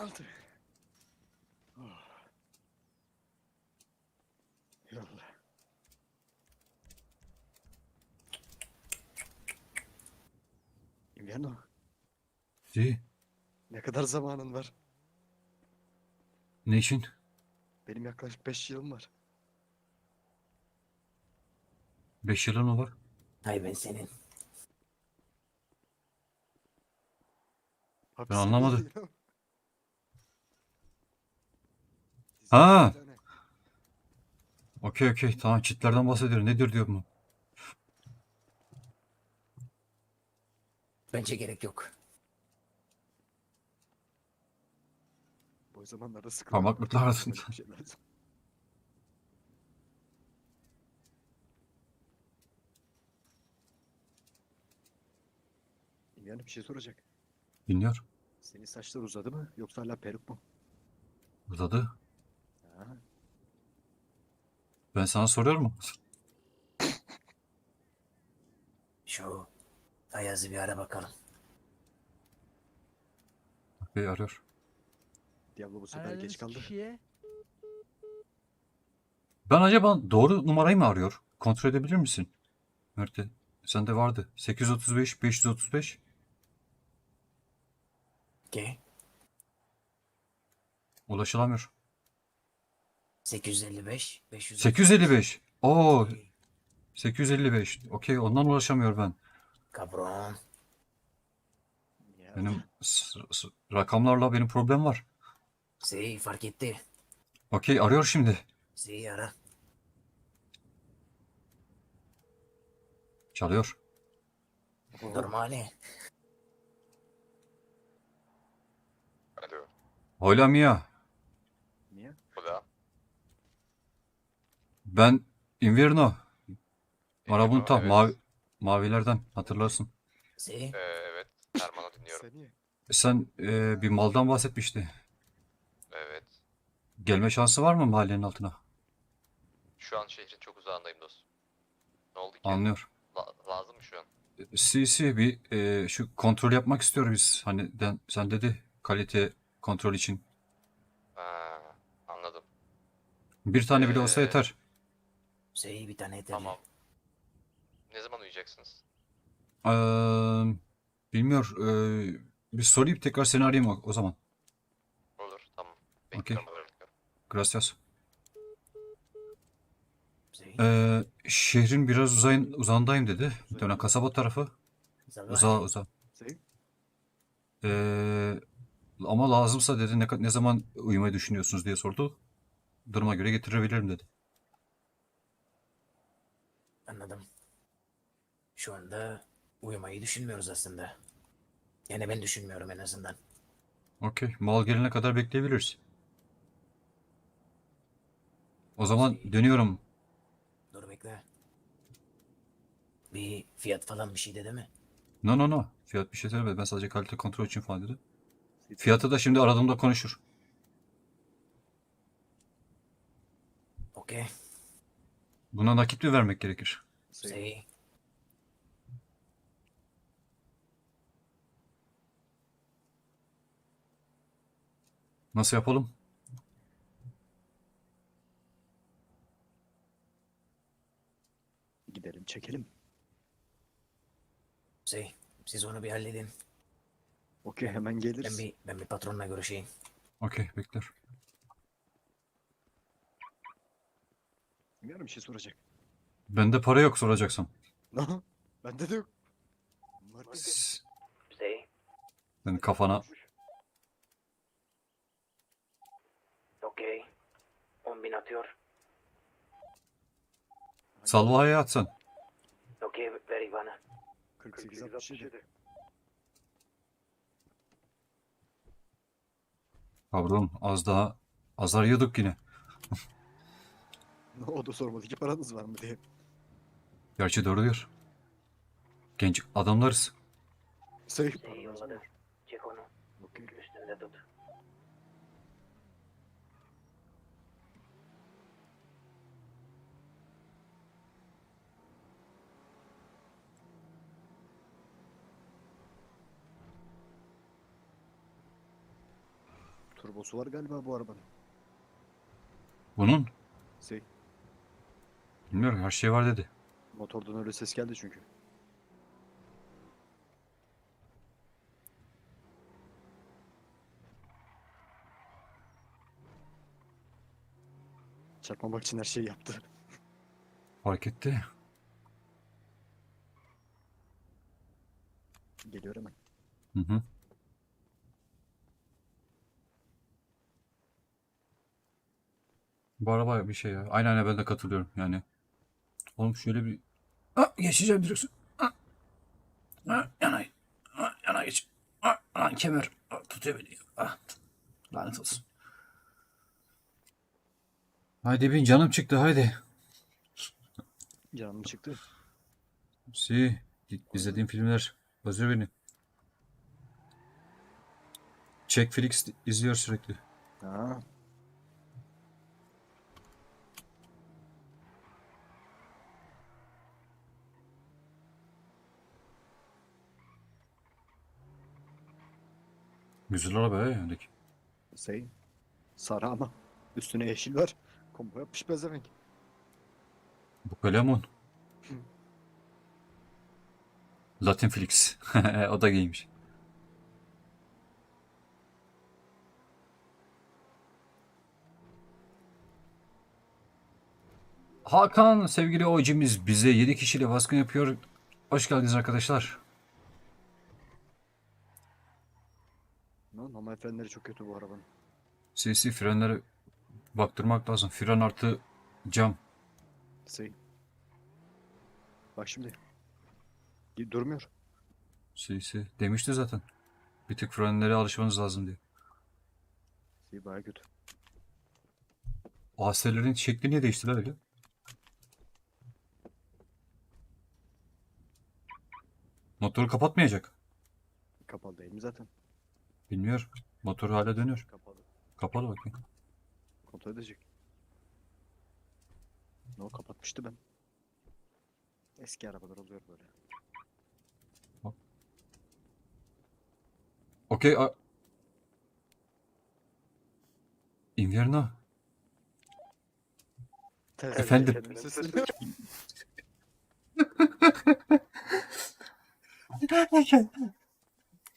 Altı. Oh. Yolla. Invierno, İyi. ne kadar zamanın var? Ne için? Benim yaklaşık 5 yılım var. 5 yılın mı var? Hay ben senin. Hapis anlamadım. değil ama. Dizide Ha! Okey okey tamam çitlerden bahsediyorum. Nedir diyor bu? Bence gerek yok. Bu zamanlarda sıkı. Parmaklıklar arasında. Şey. Yani bir şey soracak. Dinliyor. Senin saçlar uzadı mı yoksa hala peruk mu? Uzadı. Ben sana soruyorum mu? Şu Ayaz'ı bir ara bakalım. Okey arıyor. Diablo bu sefer Aradığınız geç kaldı. kişiye Ben acaba doğru numarayı mı arıyor? Kontrol edebilir misin? Mert'e. Sende vardı. 835 535. Okey. Ulaşılamıyor. 855 500. 855. Oo Okey. 855. Okey ondan ulaşamıyor ben. Kabron. Benim s- s- rakamlarla benim problem var. Zeyi fark etti. Okey arıyor şimdi. Zeyi ara. Çalıyor. Normali. Alo. Hola Mia. Niye? Hola. Ben Inverno. Marabunta. evet. Mavi, mavilerden hatırlarsın. Ee, evet. Erman'ı dinliyorum. Sen niye? Sen e, bir maldan bahsetmişti. Evet. Gelme şansı var mı mahallenin altına? Şu an şehrin çok uzağındayım dostum. Ne oldu ki? Anlıyor. La- lazım mı şu an? CC bir e, şu kontrol yapmak istiyoruz biz. Hani den, sen dedi kalite kontrol için. Ha, anladım. Bir tane bile olsa Ee, yeter. Zeyi bir tane yeterli. Tamam. Ne zaman uyuyacaksınız? Ee, bilmiyor. Ee, bir sorayım tekrar seni arayayım o, o zaman. Olur. Tamam. Okey. Bekliyorum haberinizi. Gracias. Ee, şehrin biraz uzayın, uzağındayım dedi. Dönen kasaba tarafı. Uzağa. Sen? Ee, ama lazımsa dedi ne, ne zaman uyumayı düşünüyorsunuz diye sordu. Duruma göre getirebilirim dedi. Anladım. Şu anda uyumayı düşünmüyoruz aslında. Yani ben düşünmüyorum en azından. Okey. Mal gelene kadar bekleyebiliriz. O zaman dönüyorum. Dur bekle. Bir fiyat falan bir şey dedi mi? No no no. Fiyat bir şey söylemedi. Ben sadece kalite kontrol için falan dedi. Fiyatı da şimdi aradığımda konuşur. Okey. Buna nakit mi vermek gerekir? Zeyi. Nasıl yapalım? Gidelim çekelim. Zeyi. Siz onu bir halledin. Okey hemen Ben geliriz. bir, ben bir patronla görüşeyim. Okey bekler. Bilmiyorum bir şey soracak. Bende para yok soracaksan. Aha, Bende de yok. S- Zeyi. Senin kafana Okey. 10 bin atıyor. salvaya atsan. Okey ver bana. 48 67. Pardon az daha azar yiyorduk yine. O da sormadı ki paranız var mı diye. Gerçi doğru diyor. Genç adamlarız. Say Zeyi paranız yolladı. var. Çek onu. Okey. Üstünde tut. Turbosu var galiba bu arabanın. Bunun Şey, bilmiyorum her şey var dedi. motordan öyle ses geldi çünkü. Çarpmamak için her şeyi yaptı. Fark etti. Geliyor hemen. Hı hı. Bu araba bir şey ya. Aynen aynen ben de katılıyorum yani. Oğlum şöyle bir... Aa, geçeceğim direksiyon. Aa, aa, yana, aa, yana geç. Aa, lan kemer. Aa, tutuyor beni. Aa, lanet olsun. Haydi bin canım çıktı haydi. Canım çıktı. Si, izlediğim filmler bozuyor beni. Check Flix izliyor sürekli. Ha. Güzel araba ya öndeki. Şey. Sarı ama. Üstüne yeşil var. Combo yapmış bezemek. Bu Kalemun. Latin Flix. o da giymiş. Hakan sevgili oyuncumuz bize 7 kişiyle baskın yapıyor. Hoş geldiniz arkadaşlar. No, normal frenleri çok kötü bu arabanın. Sesi frenlere baktırmak lazım. Fren artı cam. Şey. Bak şimdi. Durmuyor. Sesi demişti zaten. Bir tık frenlere alışmanız lazım diye. Şey baya kötü. AS'lerin şekli niye değişti lan öyle? Motoru kapatmayacak. Kapalı değil mi zaten? Bilmiyorum. Motor hala dönüyor. Kapalı. Kapalı bakayım. Kontrol edecek. No kapatmıştı ben. Eski arabalar oluyor böyle. Okey. a- Invierno. Efendim? Sesleniyorum.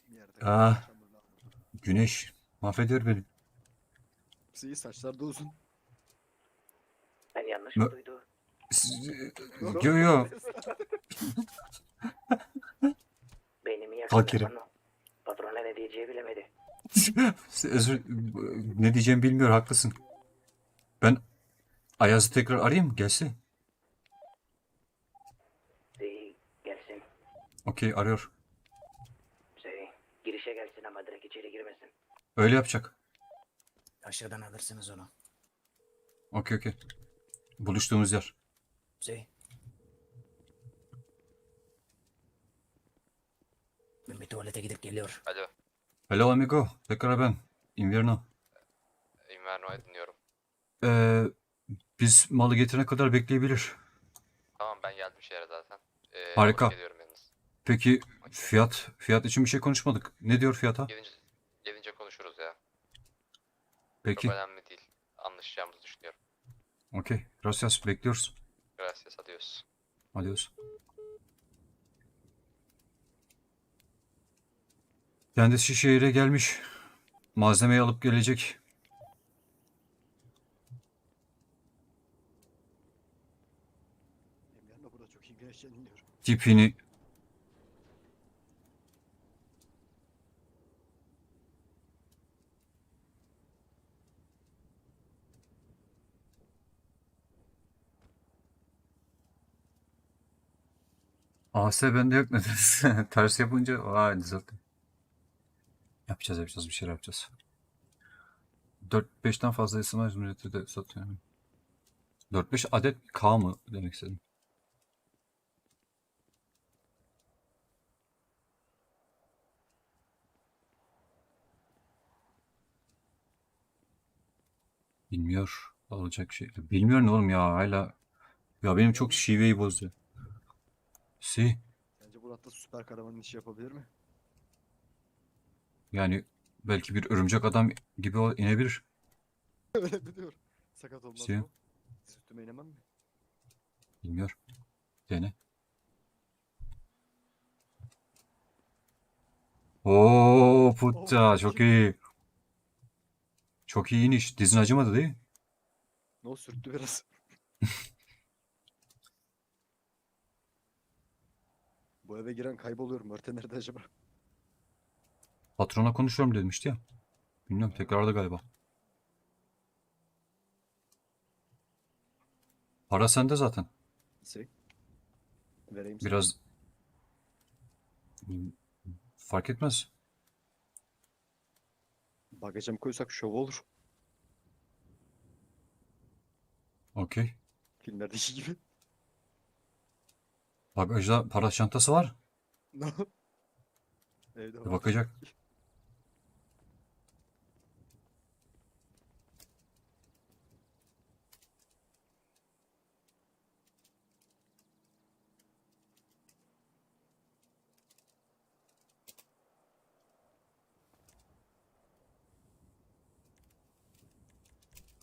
Bir yerde Ah. Güneş. Mahvediyor beni. Şey, saçlar da uzun. Ben yanlış mı duydum? S- Yo yo. Beynimi yaktı. Patron. Patrona ne diyeceği bilemedi. Özür, ne diyeceğimi bilmiyor haklısın. Ben Ayaz'ı tekrar arayayım mı? Gelsin. Şey gelsin. Okey arıyor. Şey girişe gelsin ama direkt içeri girmesin. Öyle yapacak. Aşağıdan alırsınız onu. Okey okey. Buluştuğumuz yer. Şey. Ben bir tuvalete gidip geliyor. Alo. Hello amigo. Tekrar ben. Invierno. Inverno'yu dinliyorum. Ee, biz malı getirene kadar bekleyebilir. Tamam ben geldim şehre zaten. Ee, Harika. alıp Geliyorum yalnız. Peki fiyat fiyat için bir şey konuşmadık. Ne diyor fiyata? Gelince. Peki. Çok önemli değil. Anlaşacağımızı düşünüyorum. Okey. Gracias. Bekliyoruz. Gracias. Adios. Adios. Kendisi şehire gelmiş. Malzemeyi alıp gelecek. Tipini AS bende yok nedense. Ters yapınca vay zaten. Yapacağız yapacağız bir şeyler yapacağız. 4-5'ten fazla ısınmaz milleti de satıyor. 4-5 adet K mı demek istedim. Bilmiyor olacak şey. Bilmiyor ne oğlum ya hala. Ya benim çok şiveyi bozuyor. Si Sence Murat da süper kahramanın işi yapabilir mi? yani belki bir örümcek adam gibi o- inebilir. Öyle mi diyor? Sakat olmaz Şey- mı? Üstüme inemem mi? Bilmiyorum. Dene. Oo putta Oo, çok çok iyi. Çok iyi iniş. Dizin acımadı değil mi? Ne o sürttü biraz. Bu eve giren kayboluyorum. Mörte nerede acaba? Patrona konuşuyorum demişti ya. Bilmiyorum tekrarladı galiba. Para sende zaten. Şey. Vereyim sana. Biraz fark etmez. Bagaja mı koysak şov olur. Okey. Filmlerdeki gibi. Bagajda para çantası var. Evde Bir var. bakacak.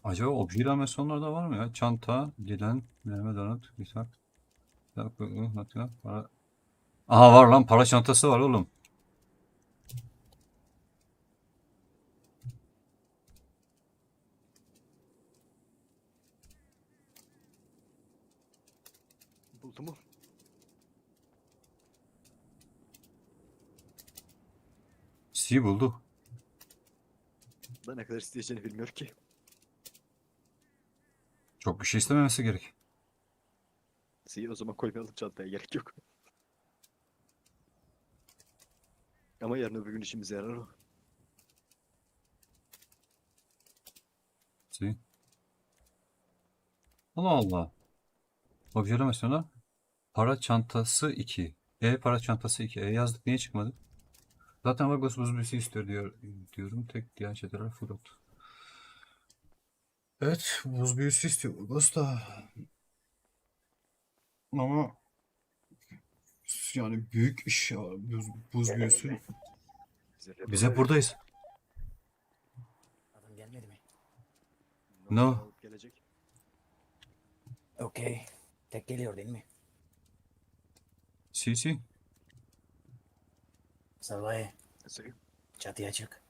Acaba obje animasyonlarda var mı ya? Çanta, dilen, deneme donut, güzel. Para. Aha var lan para çantası var oğlum. Buldu mu? Si buldu. Da ne kadar isteyeceğini bilmiyor ki. Çok bir şey istememesi gerek. C'yi o zaman koymayalım çantaya gerek yok. Ama yarın öbür gün işimize yarar o. Si. Allah Allah. Obje animasyonu. Para çantası 2. E para çantası 2. E yazdık niye çıkmadı? Zaten Vargas buz büyüsü istiyor diyor, diyorum. Tek diğer çeteler float. Evet buz büyüsü istiyor Vargas da. Ama yani büyük iş ya buz, buz büyüsü. Bize, Biz hep buradayız. Adam gelmedi mi? No. Gelecek. Okey. Tek geliyor değil mi? Si si. Salvay Şey, çatıya çık.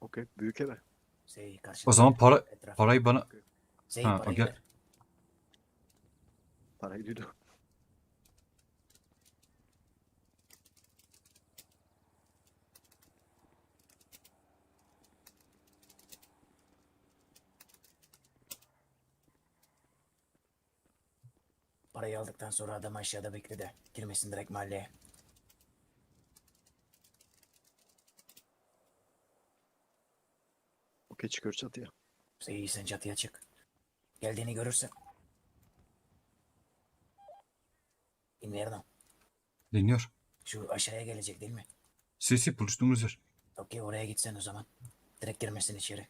Okey. Büyük eve. Şey karşı. O zaman para Etraf. parayı bana Şey Ha, parayı ver. Parayı duydu. Parayı aldıktan sonra adam aşağıda bekle de. Girmesin direkt mahalleye. Okey çıkıyor çatıya. Şey sen çatıya çık. Geldiğini görürsen. Inverno. dinliyor. Şu aşağıya gelecek değil mi? Si si buluştuğumuz yer. Okey oraya gitsen o zaman. Direkt girmesin içeri.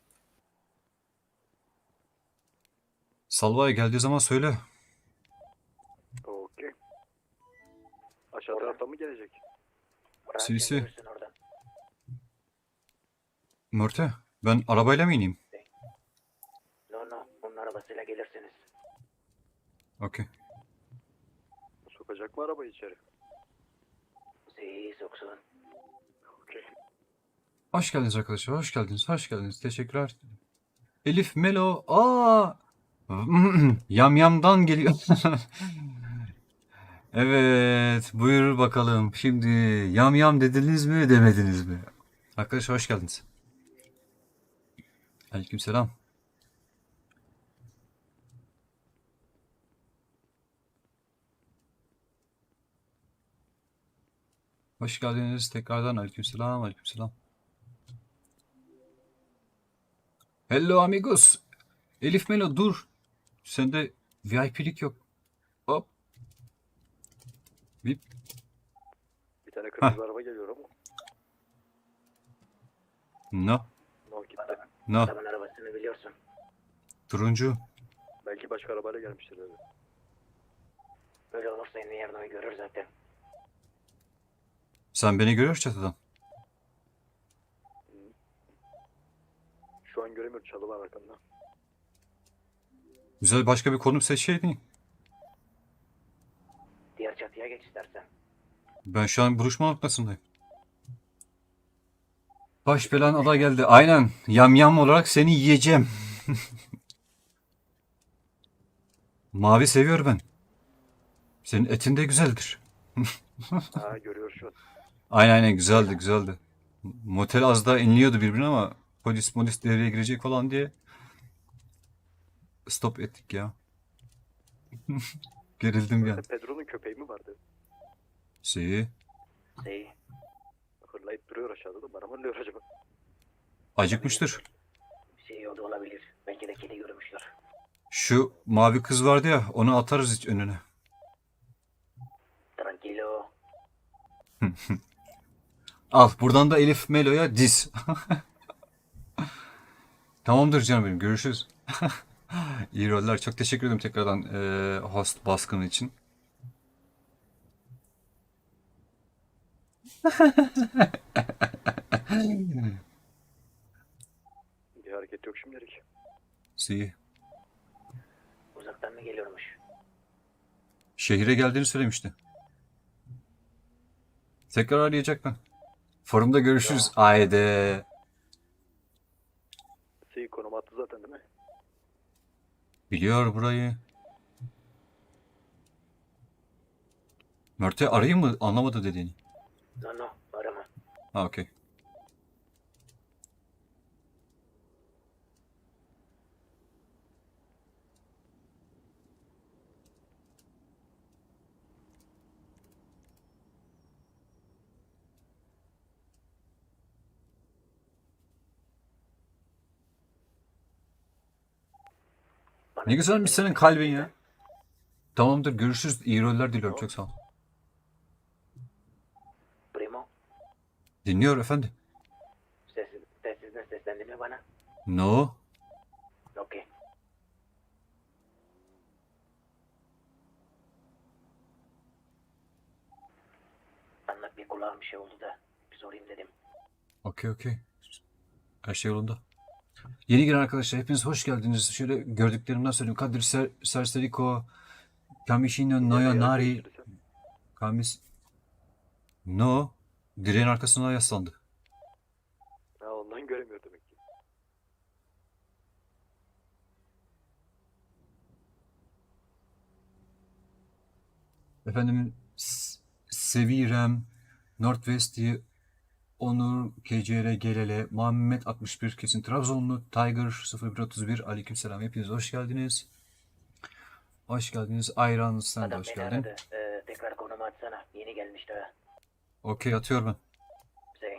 Salva'ya geldiği zaman söyle. Okey. Aşağı taraftan mı gelecek? Sisi. oradan. Mörte ben arabayla mı ineyim? No no onun arabasıyla gelirsiniz. Okey. Sokacak mı arabayı içeri? Si soksun. Okey. Hoş geldiniz arkadaşlar. Hoş geldiniz. Hoş geldiniz. Teşekkürler. Elif Melo. Aa! Yamyam'dan geliyor. evet. Buyur bakalım. Şimdi yamyam dediniz mi demediniz mi? Arkadaşlar hoş geldiniz. Aleykümselam. Hoş geldiniz tekrardan. Aleykümselam. Aleykümselam. Hello amigos. Elif Melo dur. Sende VIP'lik yok. Hop. Bip. Bir tane kırmızı araba geliyor ama. No. No gitti. No. Adamın arabasını biliyorsun. Turuncu. Belki başka arabayla gelmiştir dedi. Böyle olursa Inverno'yu görür zaten. Sen beni görüyor çatıdan. an göremiyorum. Çalı var arkamda. Güzel başka bir konum seçseydin. Çatıya geç istersen. Ben şu an buluşma noktasındayım. Baş belan aday geldi. Aynen. Yamyam olarak seni yiyeceğim. Mavi seviyor ben. Senin etin de güzeldir. Ha görüyor şu an. Aynen aynen güzeldi güzeldi. Motel az daha inliyordu birbirine ama polis polis devreye girecek falan diye stop ettik ya. Gerildim yani. Pedro'nun köpeği mi vardı? Si. Şey, Hırlayıp duruyor aşağıda da bana mı hırlıyor acaba? Acıkmıştır. bir şey oldu olabilir. Belki de kedi görmüştür. Şu mavi kız vardı ya onu atarız hiç önüne. Tranquilo. Al buradan da Elif Melo'ya diz. Tamamdır canım benim görüşürüz. İyi roller. Çok teşekkür ederim tekrardan eee, host baskını için. Bir hareket yok şimdilik. Si. Uzaktan mı geliyormuş? Şehire geldiğini söylemişti. Tekrar arayacak ben. Forumda görüşürüz. Haydi. Şey konum attı zaten değil mi? Biliyor burayı. Mört'e arayayım mı? Anlamadı dediğini. No no arama. Ha okey. Ne güzelmiş senin kalbin ya. Tamamdır görüşürüz. İyi roller diliyorum. Çok sağ ol. Primo Dinliyor efendi. sessiz, sessizden seslendin mi bana? No. Anlat bir kulağım bir şey oldu da bir sorayım dedim. Okey okey. Her şey yolunda. Yeni giren arkadaşlar hepiniz hoş geldiniz. Şöyle gördüklerimden söyleyeyim. Kadir Ser Serseriko, Kamishino Noya Nari, Kamis... No. Direğin arkasına yaslandı. Ha ondan göremiyor demek ki. Efendim S- Sevirem, Northwest'i, Onur, KCR, GLL, Muhammed 61 kesin Trabzonlu, Tiger 0131 aleykümselam hepiniz hoş geldiniz. Hoş geldiniz. Ayran sen de Adam hoş beni geldin. aradı. Ee, tekrar konumu atsana. Yeni gelmişti ha. Okey atıyorum ben. Şey.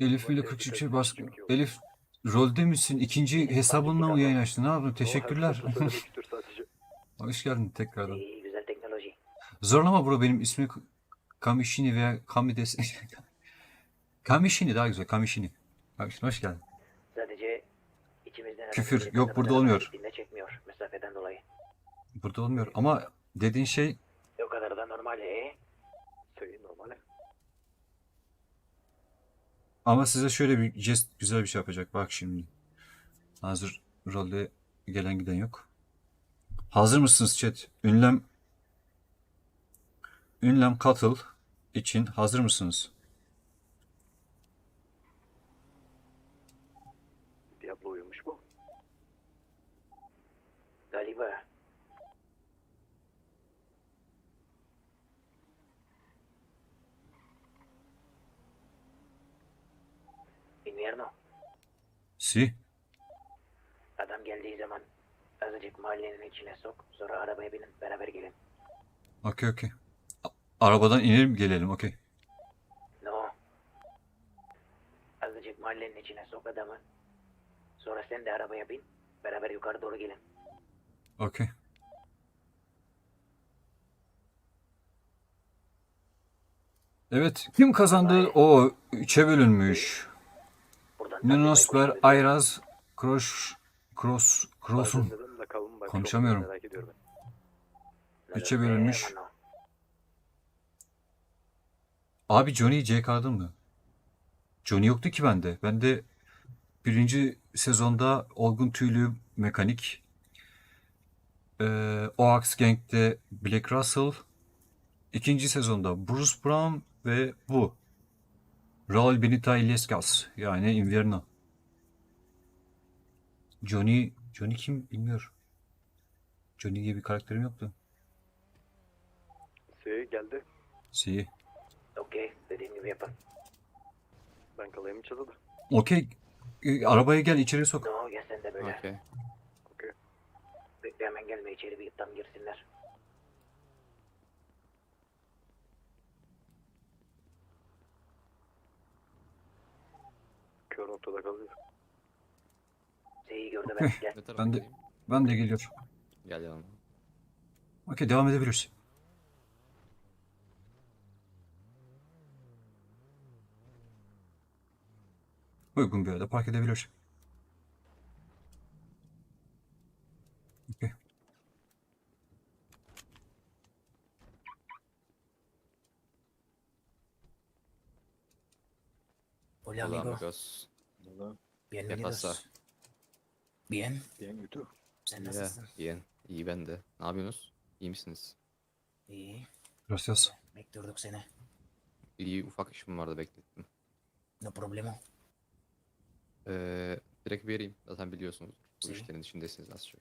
Elif ile 43 şey baskı. Elif rolde misin? İkinci hesabınla mı yayın açtın? Ne yaptın? Teşekkürler. Hoş geldin tekrardan. İyi güzel teknoloji. Zorlama bro benim ismi Kamishini veya Kamides. Kamishini daha güzel. Kamishini. Kamishini hoş geldin. Sadece içimizden Küfür, yok, burada olmuyor. gittiğinde çekmiyor mesafeden dolayı. Burada olmuyor ama dediğin şey O kadar da normal ee. Söyleyin normal. Ama size şöyle bir jest güzel bir şey yapacak. Bak şimdi. Hazır rolde gelen giden yok. Hazır mısınız chat? Ünlem Ünlem katıl için hazır mısınız? Diablo uyumuş mu? Galiba. Invierno. Si. Adam geldiği zaman azıcık mahallenin içine sok. Sonra arabaya binin beraber gelin. Okey okey. Arabadan inelim gelelim okey. No. Azıcık mahallenin içine sok adamı. Sonra sen de arabaya bin. Beraber yukarı doğru gelin. Okey. Evet. Kim kazandı? O üçe bölünmüş. Takip Ayraz, Kroş, lakalım bak. Konuşamıyorum. Üçe bölünmüş. Abi Johnny kardın mı? Johnny yoktu ki bende. Bende birinci sezonda Olgun Tüylü mekanik. Ee, Oax Gang'de Black Russell. İkinci sezonda Bruce Brown ve bu. Raul Benito Iglesias yani Inverno. Johnny, Johnny kim bilmiyorum. Johnny diye bir karakterim yoktu. Şey geldi. Si. Okey dediğim gibi yapın. Ben kalayım çatıda. Okey. E, arabaya gel içeri sok. No gel sen de böyle. Okey. Bekle hemen gelme içeri bir tam girsinler. Kör noktada kalıyor. Şeyi gördü ben gel. Ne tarafa Ben de-? Ben de geliyorum. Gel yanıma. Okey devam edebiliriz. Uygun bir yerde park edebilir. Okey. Hola Hola amigo. amigos. Valla Bienvenidos. pasa? Bien. bien kötü. Sen Ya, nasılsın? iyi. İyi ben de. Ne yapıyorsunuz? İyi misiniz? İyi. Gracias. Bekliyorduk seni. İyi ufak işim vardı beklettim. No problema. Ee, direkt vereyim. Zaten biliyorsunuz. Bu Sí. işlerin içindesiniz az çok.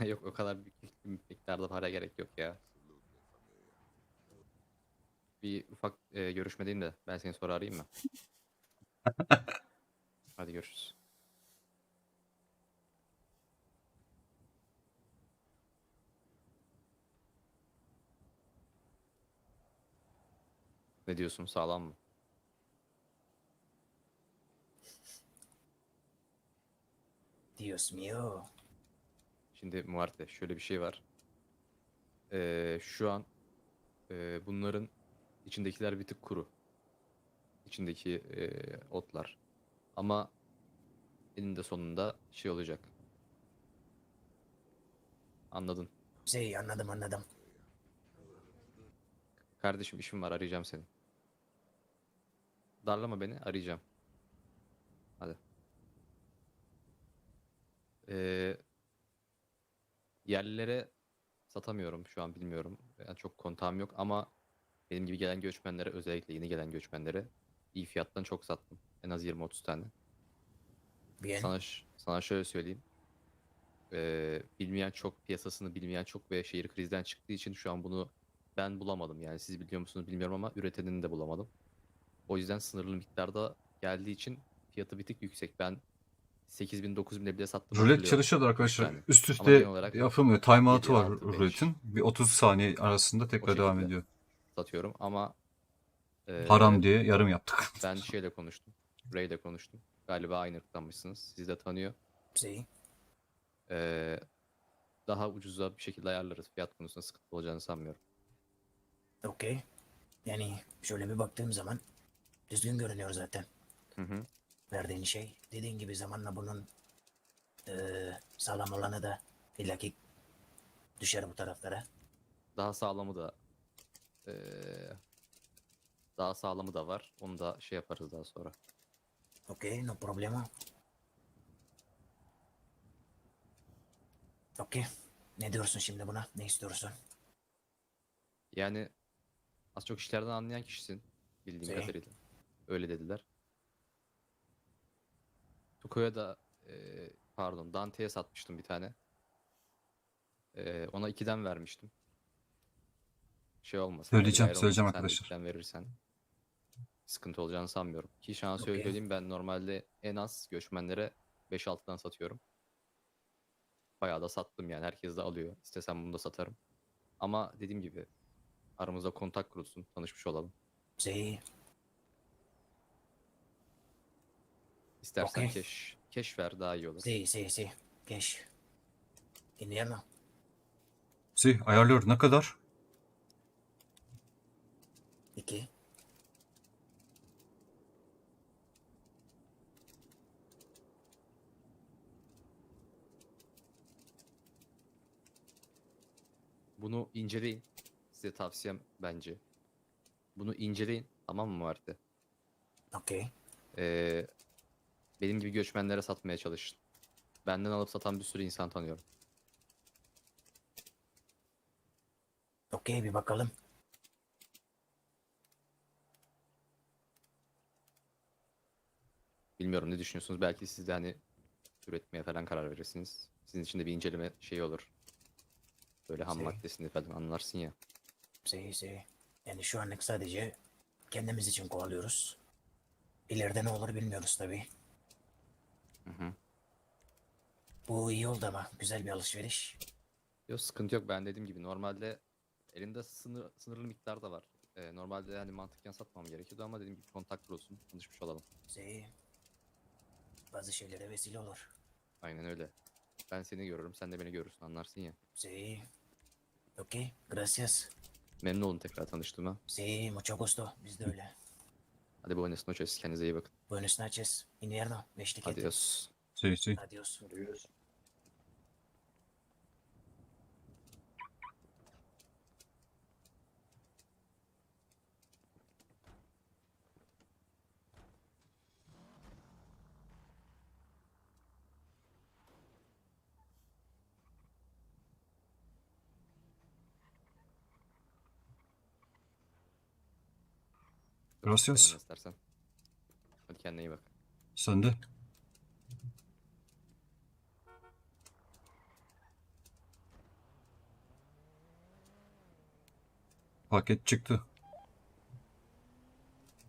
yok o kadar büyük bir miktarda para gerek yok ya. Bir ufak e, görüşmedeyim de ben seni sonra arayayım mı? Hadi görüşürüz. Ne diyorsun sağlam mı? Dios mío. Şimdi Muarte şöyle bir şey var. Ee, şu an e, bunların içindekiler bir tık kuru. İçindeki e, otlar. Ama eninde sonunda şey olacak. Anladın. Şey anladım anladım. Kardeşim işim var arayacağım seni. Darlama beni arayacağım. Hadi. Ee, yerlilere satamıyorum şu an bilmiyorum. Yani çok kontağım yok ama benim gibi gelen göçmenlere özellikle yeni gelen göçmenlere iyi fiyattan çok sattım. En az 20-30 tane. Bien. Sana, sana şöyle söyleyeyim. Ee, bilmeyen çok piyasasını bilmeyen çok ve şehir krizden çıktığı için şu an bunu ben bulamadım. Yani siz biliyor musunuz bilmiyorum ama üretenini de bulamadım. O yüzden sınırlı miktarda geldiği için fiyatı bir tık yüksek. Ben 8000 9000'e bile sattım. Rulet çalışıyordu arkadaşlar. Yani. Üst üste olarak yapılmıyor. Timeout'u var 7, 6, 5. ruletin. Bir 30 saniye arasında tekrar devam ediyor. satıyorum ama e, Haram diye yarım yaptık. ben şeyle konuştum. Ray ile konuştum. Galiba aynı ırktanmışsınız. Siz de tanıyor. Sí. Ee, daha ucuza bir şekilde ayarlarız. Fiyat konusunda sıkıntı olacağını sanmıyorum. Okey. Yani şöyle bir baktığım zaman düzgün görünüyor zaten. Hı hı. Verdiğin şey. Dediğin gibi zamanla bunun eee, sağlam olanı da illaki düşer bu taraflara. Daha sağlamı da eee, daha sağlamı da var. Onu da şey yaparız daha sonra. Okey, no problema. Okey. Ne diyorsun şimdi buna? Ne istiyorsun? Yani az çok işlerden anlayan kişisin bildiğim Şey. kadarıyla. Öyle dediler. Tuko'ya da eee, pardon Dante'ye satmıştım bir tane. Eee, ona 2'den vermiştim. Şey olmasın. Söyleyeceğim, söyleyeceğim sen arkadaşlar. 2'den verirsen sıkıntı olacağını sanmıyorum. Ki şana Okey. söyleyeyim ben normalde en az göçmenlere 5-6'dan satıyorum. Bayağı da sattım yani. Herkes de alıyor. İstesem bunu da satarım. Ama dediğim gibi aramızda kontak kurulsun. Tanışmış olalım. Sí, İstersen Okey. keş, keş ver daha iyi olur. sí, sí, sí. Cash. Invierno. Si ayarlıyor. Ne kadar? İki. Bunu inceleyin. Size tavsiyem bence. Bunu inceleyin. Tamam mı Marti? Ok. Ee, benim gibi göçmenlere satmaya çalışın. Benden alıp satan bir sürü insan tanıyorum. Ok, bir bakalım. Bilmiyorum ne düşünüyorsunuz? Belki siz de hani üretmeye falan karar verirsiniz. Sizin için de bir inceleme şeyi olur. Böyle ham Şey. maddesini falan anlarsın ya. Sí, sí. Yani şu anlık sadece kendimiz için kovalıyoruz. İleride ne olur bilmiyoruz tabii. Hı hı. Bu iyi oldu ama güzel bir alışveriş. Yok sıkıntı yok. Ben dediğim gibi normalde elinde sınır, sınırlı miktar da var. Ee, normalde hani mantıken satmam gerekiyordu ama dediğim gibi kontak kurulsun. Tanışmış olalım. Sí. Bazı şeylere vesile olur. Aynen öyle. Ben seni görürüm. Sen de beni görürsün. Anlarsın ya. Sí. Ok, gracias. Memnun olun tekrar tanıştığıma. Sí, mucho gusto. Biz de öyle. Hadi buenas noches. Kendinize iyi bakın. Buenas noches. Invierno. Eşlik et. Adios. Si si. Adios. Görüyoruz. Gracias. İstersen. Hadi kendine iyi bak. Sen de. Paket çıktı.